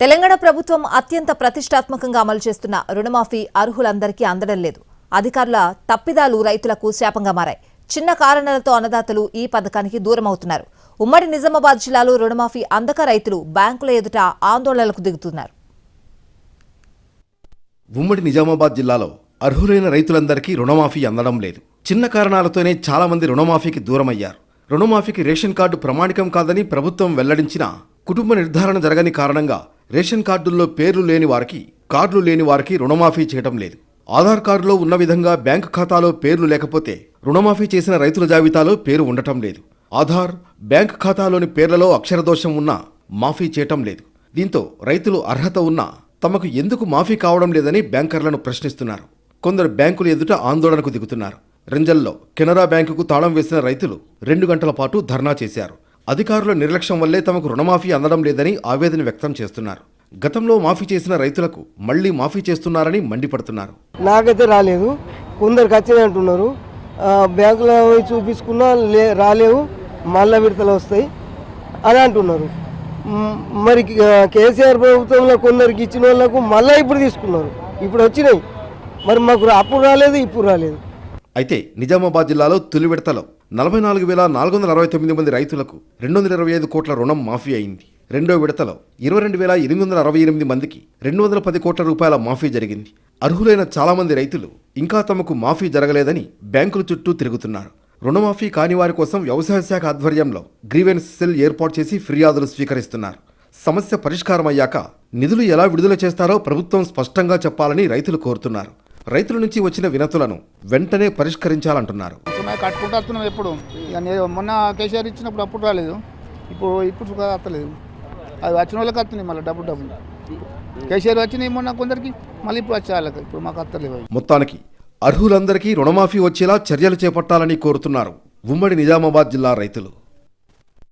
తెలంగాణ ప్రభుత్వం అత్యంత ప్రతిష్టాత్మకంగా అమలు చేస్తున్న రుణమాఫీ అర్హులందరికీ అందడం లేదు. అధికారుల తప్పిదాలు రైతులకు శాపంగా మారాయి. చిన్న కారణాలతో అన్నదాతలు ఈ పథకానికి దూరమవుతున్నారు. ఉమ్మడి నిజామాబాద్ జిల్లాలో రుణమాఫీ అందక రైతులు బ్యాంకుల ఎదుట ఆందోళనలకు దిగుతున్నారు. ఉమ్మడి నిజామాబాద్ జిల్లాలో అర్హులైన రైతులందరికీ రుణమాఫీ అందడం లేదు. చిన్న కారణాలతోనే చాలామంది రుణమాఫీకి దూరమయ్యారు. రుణమాఫీకి రేషన్ కార్డు ప్రమాణికం కాదని ప్రభుత్వం వెల్లడించినా కుటుంబ నిర్ధారణ జరగని కారణంగా రేషన్ కార్డుల్లో పేర్లు లేని వారికి కార్డులు లేని వారికి రుణమాఫీ చేయటం లేదు. ఆధార్ కార్డులో ఉన్న విధంగా బ్యాంకు ఖాతాలో పేర్లు లేకపోతే రుణమాఫీ చేసిన రైతుల జాబితాలో పేరు ఉండటం లేదు. ఆధార్ బ్యాంక్ ఖాతాలోని పేర్లలో అక్షరదోషం ఉన్నా మాఫీ చేయటం లేదు. దీంతో రైతులు అర్హత ఉన్నా తమకు ఎందుకు మాఫీ కావడం లేదని బ్యాంకర్లను ప్రశ్నిస్తున్నారు. కొందరు బ్యాంకులు ఎదుట ఆందోళనకు దిగుతున్నారు. రెంజల్లో కెనరా బ్యాంకుకు తాళం వేసిన రైతులు రెండు గంటల పాటు ధర్నా చేశారు. అధికారుల నిర్లక్ష్యం వల్లే తమకు రుణమాఫీ అందడం లేదని ఆవేదన వ్యక్తం చేస్తున్నారు. గతంలో మాఫీ చేసిన రైతులకు మళ్ళీ మాఫీ చేస్తున్నారని మండిపడుతున్నారు. నాకైతే రాలేదు. కొందరికి వచ్చినాయి అంటున్నారు. బ్యాంకులో చూపించుకున్నా లే రాలేవు. మళ్ళా విడతలు వస్తాయి అని అంటున్నారు. మరి కేసీఆర్ ప్రభుత్వంలో కొందరికి ఇచ్చిన వాళ్ళకు మళ్ళీ ఇప్పుడు తీసుకున్నారు. ఇప్పుడు వచ్చినాయి. మరి మాకు అప్పుడు రాలేదు ఇప్పుడు రాలేదు. అయితే నిజామాబాద్ జిల్లాలో తొలి విడతలో నలభై నాలుగు వేల నాలుగు వందల అరవై తొమ్మిది మంది రైతులకు రెండు వందల ఇరవై ఐదు కోట్ల రుణం మాఫీ అయింది. రెండో విడతలో ఇరవై రెండు వేల ఎనిమిది వందల అరవై ఎనిమిది మందికి రెండు వందల పది కోట్ల రూపాయల మాఫీ జరిగింది. అర్హులైన చాలామంది రైతులు ఇంకా తమకు మాఫీ జరగలేదని బ్యాంకుల చుట్టూ తిరుగుతున్నారు. రుణమాఫీ కాని వారి కోసం వ్యవసాయ శాఖ ఆధ్వర్యంలో గ్రీవెన్స్ సెల్ ఏర్పాటు చేసి ఫిర్యాదులు స్వీకరిస్తున్నారు. సమస్య పరిష్కారమయ్యాక నిధులు ఎలా విడుదల చేస్తారో ప్రభుత్వం స్పష్టంగా చెప్పాలని రైతులు కోరుతున్నారు. రైతుల నుంచి వచ్చిన వినతులను వెంటనే పరిష్కరించాలంటున్నారు. మేము కట్టుకుంటూ వస్తున్నాం ఎప్పుడు. ఇక నేను మొన్న కేసీఆర్ ఇచ్చినప్పుడు అప్పుడు రాలేదు. ఇప్పుడు ఇప్పుడు కూడా వస్తలేదు అది వచ్చిన వాళ్ళకి వస్తున్నాయి మళ్ళీ డబ్బు డబ్బులు కేసీఆర్ వచ్చినాయి మొన్న కొందరికి మళ్ళీ ఇప్పుడు వచ్చే వాళ్ళకి. ఇప్పుడు మాకు వస్తలేవు మొత్తానికి అర్హులందరికీ రుణమాఫీ వచ్చేలా చర్యలు చేపట్టాలని కోరుతున్నారు ఉమ్మడి నిజామాబాద్ జిల్లా రైతులు.